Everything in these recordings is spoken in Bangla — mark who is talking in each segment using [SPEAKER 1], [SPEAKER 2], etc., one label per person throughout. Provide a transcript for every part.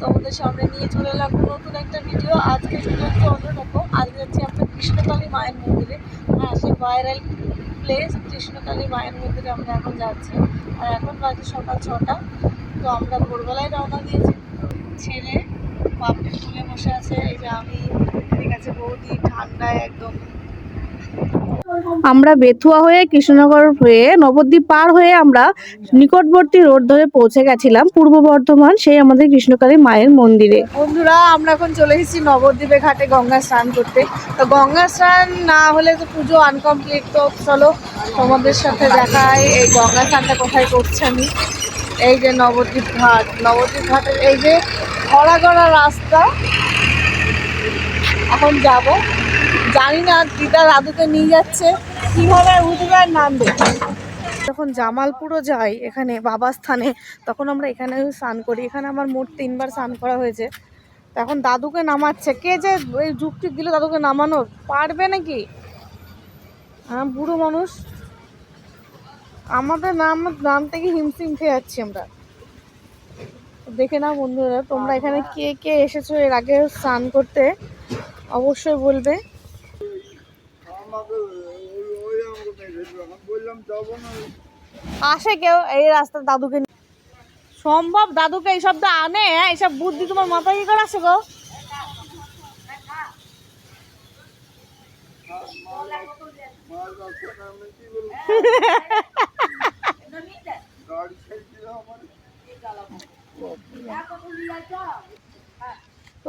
[SPEAKER 1] তোমাদের সামনে নিয়ে চলে এলাম নতুন একটা ভিডিও আজকে ভিডিও একটু অন্যরকম। আজকে যাচ্ছি আমরা কৃষ্ণকালী মায়ের মন্দিরে। হ্যাঁ সেই ভাইরাল প্লেস কৃষ্ণকালী মায়ের মন্দিরে আমরা এখন যাচ্ছি। আর এখন বাজে সকাল ছটা। তো আমরা ভোরবেলায় রওনা দিয়েছি। ছেলে পাপড়ি তুলে বসে আছে। এই যে আমি ঠিক আছে বৌদি, ঠান্ডায় একদম
[SPEAKER 2] আমরা বেথুয়া হয়ে কৃষ্ণনগর হয়ে নবদ্বীপ পার হয়ে আমরা নিকটবর্তী রোড ধরে পৌঁছে গেছিলাম, পূর্ব বর্ধমান, সেই আমাদের কৃষ্ণকালী মায়ের মন্দিরে।
[SPEAKER 1] বন্ধুরা, আমরা এখন চলে এসেছি নবদ্বীপে ঘাটে গঙ্গা স্নান করতে। তো গঙ্গা স্নান না হলে তো পুজো আনকমপ্লিট তো চলো তোমাদের সাথে দেখাই এই গঙ্গা স্নানটা কোথায় করছি আমি। এই যে নবদ্বীপ ঘাট, নবদ্বীপ ঘাটের এই যে ঘোড়া ঘোড়া রাস্তা। এখন যাব। জানি না দিদা দাদুকে নিয়ে যাচ্ছে, কীভাবে উঠবে আর নামবে? যখন জামালপুরও যাই, এখানে বাবা স্থানে, তখন আমরা এখানে স্নান করি। এখানে আমার মোট তিনবার স্নান করা হয়েছে। এখন দাদুকে নামাচ্ছে। কে যে এই যুক্তি দিল দাদুকে নামানোর? পারবে নাকি? হ্যাঁ বুড়ো মানুষ। আমাদের নাম নাম থেকে হিমসিম খেয়ে যাচ্ছি আমরা। দেখে নাও বন্ধুরা, তোমরা এখানে কে কে এসেছ এর আগে স্নান করতে? অবশ্যই বলবে। আসে কেউ এই রাস্তা দাদুকে। সম্ভব দাদুকে এই তো আনে হ্যাঁ? এইসব বুদ্ধি তোমার মাথায় কি করে আসে গো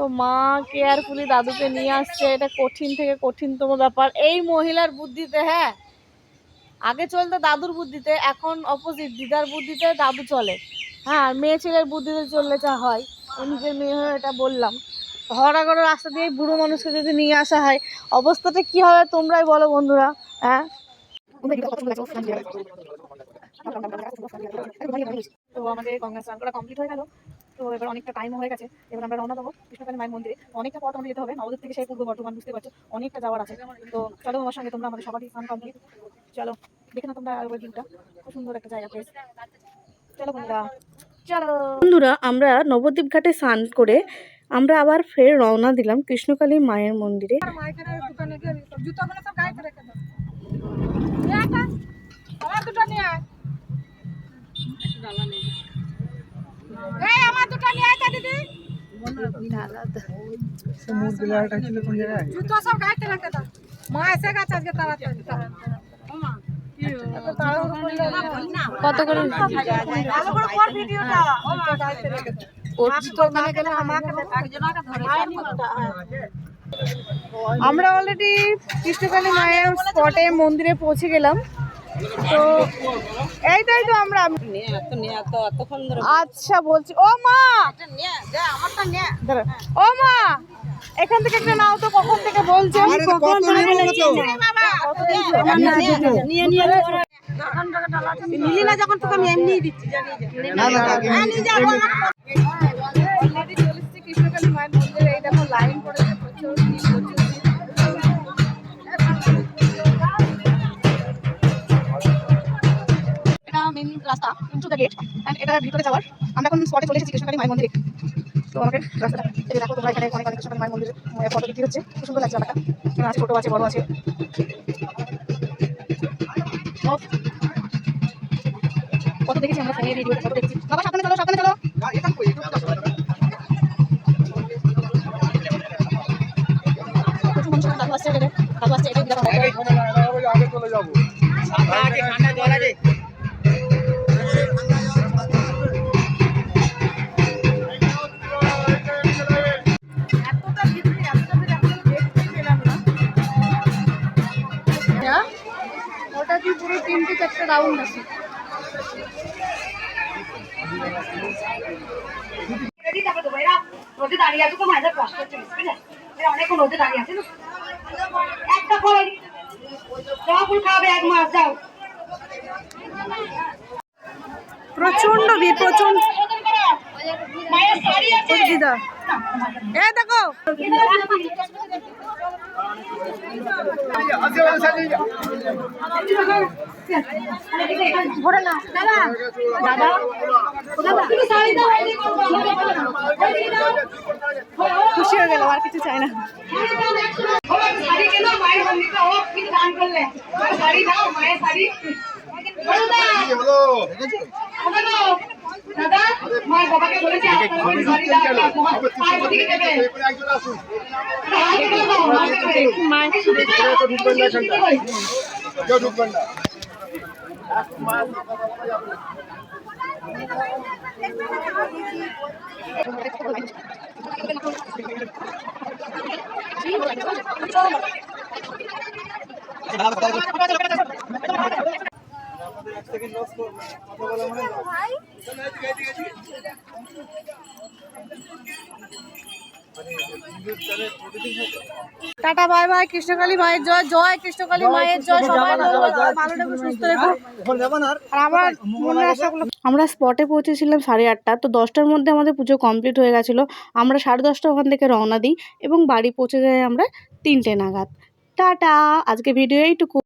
[SPEAKER 1] তো মা কেয়ারফুলি দাদুকে নিয়ে আসছে, এটা কঠিন থেকে কঠিনতম ব্যাপার। এই মহিলার বুদ্ধিতে হ্যাঁ? আগে চলতো দাদুর বুদ্ধিতে, এখন অপোজিট দিদার বুদ্ধিতে দাদু চলে। হ্যাঁ মেয়ে ছেলের বুদ্ধিতে চললে যা হয়। নিজের মেয়ে হয়ে এটা বললাম। হরা করে রাস্তা দিয়ে বুড়ো মানুষকে যদি নিয়ে আসা হয়, অবস্থাটা কি হবে তোমরাই বলো বন্ধুরা হ্যাঁ? তো আমাদের গঙ্গা স্নান করা কমপ্লিট হয়ে গেল। তো এবার অনেকটা টাইম হয়ে গেছে। এবার আমরা রওনা দেবো কৃষ্ণকালী মায়ের মন্দিরে। অনেকটা পথ আমাদের যেতে হবে। নবদ্বীপ থেকে সেই পূর্ব বর্ধমান বুঝতে পারছ? অনেকটা যাওয়ার আছে। তো চলো আমার সঙ্গে তোমরা আমাদের সবারই স্নান কমপ্লিট চলো দেখে না তোমরা আর ওই ভিউটা খুব সুন্দর একটা জায়গা প্লেস চলো বন্ধুরা চলো।
[SPEAKER 2] বন্ধুরা আমরা নবদ্বীপ ঘাটে স্নান করে আমরা আবার ফের রওনা দিলাম কৃষ্ণকালী মায়ের মন্দিরে।
[SPEAKER 3] এই আমার দুটো নিয়ে আয় দিদি। জুতো সব দাও। মা এসে গেছে আজকে তাড়াতাড়ি।
[SPEAKER 2] কত করে
[SPEAKER 3] ভালো করে কর ভিডিওটা জুতো গাড়িতে রেখে দাও আমি তো ওখানে গেলে আমাকে একজনকে ধরে
[SPEAKER 2] আমরা অলরেডি কৃষ্ণকালী মায়ের স্পটে মন্দিরে পৌঁছে গেলাম। তো এই তাই তো আমরা। আচ্ছা বলছি। ও মা! ও মা! এখান থেকে একটা নাও তো কখন থেকে বলছে?
[SPEAKER 1] নিলি না যখন তোকে আমি এমনিই দিচ্ছি
[SPEAKER 2] রাস্তা ইনটু দ্য গেট এন্ড এটা ভিতরে যাওয়ার। আমরা এখন স্পটে চলে এসেছি কৃষ্ণকালী মায়ের মন্দিরে। তো আমাকে রাস্তাটা এই দেখো তোমরা এখানে অনেক অনেক কৃষ্ণকালী মায়ের মন্দিরে ফটো বিক্রি হচ্ছে। খুব সুন্দর লাগছে জায়গাটা আছে ছোট আছে বড় আছে। কত দেখেছি আমরা ফোনে ভিডিওতে কত দেখেছি। বাবা সাবধানে চলো সাবধানে চলো। মানুষ এখন দাদু আসছে এটাতে দাদু আসছে এটাই দিদা তিনটে চারটে রাউন্ড আছে।
[SPEAKER 4] রোদে দাঁড়িয়ে আছে তো মায়ের কষ্ট হচ্ছে বুঝলি না? এরা অনেকক্ষণ রোদে দাঁড়িয়ে আছে না? একটা ফল
[SPEAKER 1] প্রচণ্ড ভিড় প্রচণ্ড দিদা। এ দেখো। খুশি হয়ে গেল আর কিছু চাই না।
[SPEAKER 4] শাড়ি কেন মায়ের মন্দিরটা ও কি দান করলে শাড়ি দাও মায়ের শাড়ি দাদা মায়ের বাবাকে বলেছে আপনার শাড়ি দাও মায়ের মন্দিরে দেবে
[SPEAKER 5] কেউ ঢুকবেন না
[SPEAKER 1] টাটা ভাই ভাই কৃষ্ণকালী মায়ের জয় জয় কৃষ্ণকালী মায়ের জয় সবাই ভালো সুস্থ মনে আশাগুলো
[SPEAKER 6] আমরা স্পটে পৌঁছেছিলাম সাড়ে আটটা তো দশটার মধ্যে আমাদের পুজো কমপ্লিট হয়ে গেছিল। আমরা সাড়ে দশটা ওখান থেকে রওনা দিই এবং বাড়ি পৌঁছে যাই আমরা তিনটে নাগাদ। টাটা! আজকে ভিডিও এইটুকু।